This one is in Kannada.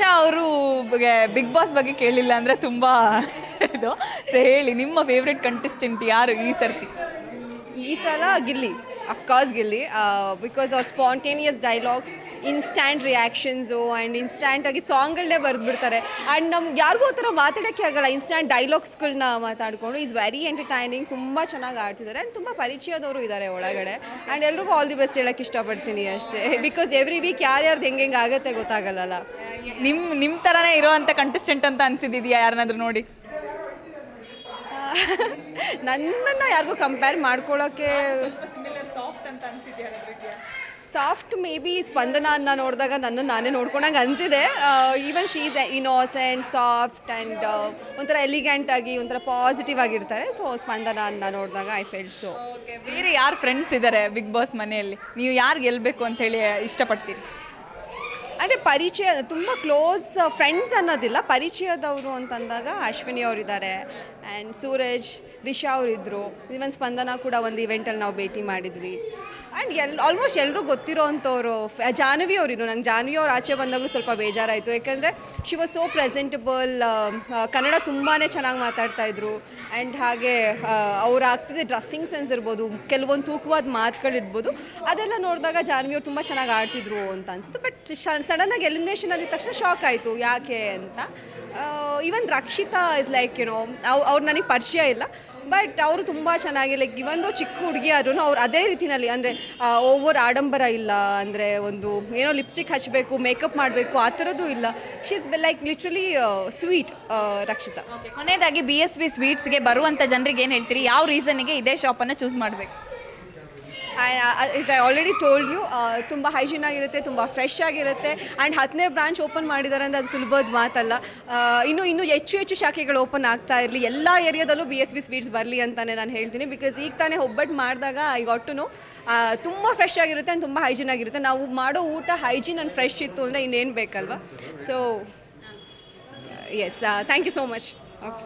ವರ್ಷ ಅವರು ಬಿಗ್ ಬಾಸ್ ಬಗ್ಗೆ ಕೇಳಿಲ್ಲ ಅಂದರೆ ತುಂಬ ಇದು. ಹೇಳಿ, ನಿಮ್ಮ ಫೇವ್ರೆಟ್ ಕಂಟೆಸ್ಟೆಂಟ್ ಯಾರು ಈ ಸರ್ತಿ? ಈ ಸಲ Gilli. Of course Gilli because ಅವ್ರ spontaneous dialogues instant reactions and ಇನ್ಸ್ಟ್ಯಾಂಟಾಗಿ ಸಾಂಗ್ಗಳನ್ನೇ ಬರೆದ್ಬಿಡ್ತಾರೆ ಆ್ಯಂಡ್ ನಮ್ಗೆ ಯಾರಿಗೂ ಆ ಥರ ಮಾತಾಡೋಕ್ಕೆ ಆಗಲ್ಲ ಇನ್ಸ್ಟ್ಯಾಂಟ್ ಡೈಲಾಗ್ಸ್ಗಳನ್ನ ಮಾತಾಡಿಕೊಂಡು ಈಸ್ ವೆರಿ ಎಂಟರ್ಟೈನಿಂಗ್ ತುಂಬ ಚೆನ್ನಾಗಿ ಆಡ್ತಿದ್ದಾರೆ ಆ್ಯಂಡ್ ತುಂಬ ಪರಿಚಯದವರು ಇದ್ದಾರೆ ಒಳಗಡೆ ಆ್ಯಂಡ್ ಎಲ್ರಿಗೂ ಆಲ್ ದಿ ಬೆಸ್ಟ್ ಹೇಳೋಕ್ಕೆ ಇಷ್ಟಪಡ್ತೀನಿ ಅಷ್ಟೇ ಬಿಕಾಸ್ ಎವ್ರಿ ವೀಕ್ ಯಾರ್ಯಾರ್ದು ಹೆಂಗೆ ಹೆಂಗೆ ಆಗುತ್ತೆ ಗೊತ್ತಾಗಲ್ಲಲ್ಲ ನಿಮ್ಮ ನಿಮ್ಮ ಥರನೇ ಇರೋವಂಥ ಕಂಟೆಸ್ಟೆಂಟ್ ಅಂತ ಅನ್ಸಿದ್ಯಾ ಯಾರನ್ನಾದ್ರೂ ನೋಡಿ ನನ್ನನ್ನು ಯಾರಿಗೂ ಕಂಪೇರ್ ಮಾಡ್ಕೊಳ್ಳೋಕ್ಕೆ ಅಂತ ಅನ್ಸಿದ್ಯಾ ಸಾಫ್ಟ್ ಮೇ ಬಿ ಸ್ಪಂದನ ಅನ್ನ ನೋಡಿದಾಗ ನನ್ನ ನಾನೇ ನೋಡ್ಕೊಂಡಂಗೆ ಅನಿಸಿದೆ. Even she's innocent soft and ಒಂಥರ ಎಲಿಗೆಂಟ್ ಆಗಿ ಒಂಥರ ಪಾಸಿಟಿವ್ ಆಗಿರ್ತಾರೆ. ಸೊ ಸ್ಪಂದನ ಅನ್ನ ನೋಡಿದಾಗ ಐ ಫೆಲ್ ಸೊ ಓಕೆ ಬೇರೆ ಯಾರು ಫ್ರೆಂಡ್ಸ್ ಇದ್ದಾರೆ ಬಿಗ್ ಬಾಸ್ ಮನೆಯಲ್ಲಿ? ನೀವು ಯಾರು ಗೆಲ್ಲಬೇಕು ಅಂತ ಹೇಳಿ ಇಷ್ಟಪಡ್ತೀರಿ? ಅಂದರೆ ಪರಿಚಯ, ತುಂಬ ಕ್ಲೋಸ್ ಫ್ರೆಂಡ್ಸ್ ಅನ್ನೋದಿಲ್ಲ. ಪರಿಚಯದವರು ಅಂತಂದಾಗ ಅಶ್ವಿನಿ ಅವರಿದ್ದಾರೆ ಆ್ಯಂಡ್ ಸೂರಜ್ ರಿಷಾ ಅವರಿದ್ದರು ಇವನ್ ಸ್ಪಂದನ ಕೂಡ ಒಂದು ಇವೆಂಟಲ್ಲಿ ನಾವು ಭೇಟಿ ಮಾಡಿದ್ವಿ. ಆ್ಯಂಡ್ ಎಲ್ ಆಲ್ಮೋಸ್ಟ್ ಎಲ್ಲರೂ ಗೊತ್ತಿರೋ ಅಂಥವ್ರು ಜಾಹ್ನವಿ ಅವರಿದ್ರು ನಂಗೆ ಜಾಹ್ನವಿ ಅವ್ರು ಆಚೆ ಬಂದಾಗಲೂ ಸ್ವಲ್ಪ ಬೇಜಾರಾಯಿತು. ಯಾಕಂದರೆ she was so presentable Kannada ತುಂಬಾ ಚೆನ್ನಾಗಿ ಮಾತಾಡ್ತಾ ಇದ್ರು. ಆ್ಯಂಡ್ ಹಾಗೆ ಅವ್ರು ಆಗ್ತಿದೆ ಡ್ರೆಸ್ಸಿಂಗ್ ಸೆನ್ಸ್ ಇರ್ಬೋದು, ಕೆಲವೊಂದು ತೂಕವಾದ ಮಾತುಗಳಿರ್ಬೋದು, ಅದೆಲ್ಲ ನೋಡಿದಾಗ ಜಾಹ್ನವಿ ಅವ್ರು ತುಂಬ ಚೆನ್ನಾಗಿ ಆಡ್ತಿದ್ರು ಅಂತ ಅನಿಸುತ್ತೆ. ಬಟ್ ಸಡನ್ನಾಗಿ ಎಲಿಮಿನೇಷನ್ ಆದ ತಕ್ಷಣ ಶಾಕ್ ಆಯಿತು. ಯಾಕೆ ಅಂತ? Even Rakshita is like you know ಅವ್, ಅವ್ರು ನನಗೆ ಪರಿಚಯ ಇಲ್ಲ. ಬಟ್ ಅವರು ತುಂಬ ಚೆನ್ನಾಗಿ ಲೈಕ್ ಇವೊಂದು ಚಿಕ್ಕ ಹುಡುಗಿ ಆದ್ರೂ ಅವ್ರು ಅದೇ ರೀತಿನಲ್ಲಿ, ಅಂದರೆ ಓವರ್ ಆಡಂಬರ ಇಲ್ಲ, ಅಂದರೆ, ಒಂದು, ಏನೋ ಲಿಪ್ಸ್ಟಿಕ್ ಹಚ್ಚಬೇಕು ಮೇಕಪ್ ಮಾಡಬೇಕು, ಆ ಥರದ್ದು ಇಲ್ಲ. She's like literally sweet Rakshita. ಕೊನೆಯದಾಗಿ ಬಿ ಎಸ್ ಬಿ ಸ್ವೀಟ್ಸ್ಗೆ ಬರುವಂಥ ಜನರಿಗೆ ಏನು ಹೇಳ್ತೀರಿ? ಯಾವ ರೀಸನ್ಗೆ ಇದೇ ಶಾಪನ್ನು ಚೂಸ್ ಮಾಡಬೇಕು? Is I already told you ತುಂಬ ಹೈಜೀನ್ ಆಗಿರುತ್ತೆ, ತುಂಬ ಫ್ರೆಶ್ ಆಗಿರುತ್ತೆ. ಆ್ಯಂಡ್ ಹತ್ತನೇ ಬ್ರಾಂಚ್ ಓಪನ್ ಮಾಡಿದ್ದಾರೆ ಅಂದರೆ ಅದು ಸುಲಭದ ಮಾತಲ್ಲ. ಇನ್ನೂ ಇನ್ನು, ಇನ್ನೂ ಹೆಚ್ಚು ಹೆಚ್ಚು ಶಾಖೆಗಳು ಓಪನ್ ಆಗ್ತಾ ಇರಲಿ. ಎಲ್ಲ ಏರಿಯಾದಲ್ಲೂ ಬಿ ಎಸ್ ಬಿ ಸ್ವೀಟ್ಸ್ ಬರಲಿ ಅಂತಲೇ ನಾನು ಹೇಳ್ತೀನಿ. ಬಿಕಾಸ್ ಈಗ ತಾನೇ ಒಬ್ಬಟ್ಟು ಮಾಡಿದಾಗ ಐ ಗಾಟ್ ಟು ನೋ ತುಂಬ ಫ್ರೆಶ್ ಆಗಿರುತ್ತೆ ಆ್ಯಂಡ್ ತುಂಬ ಹೈಜೀನ್ ಆಗಿರುತ್ತೆ. ನಾವು ಮಾಡೋ ಊಟ ಹೈಜೀನ್ ಆ್ಯಂಡ್ ಫ್ರೆಶ್ ಇತ್ತು ಅಂದರೆ ಇನ್ನೇನು ಬೇಕಲ್ವಾ? So yes thank you so much okay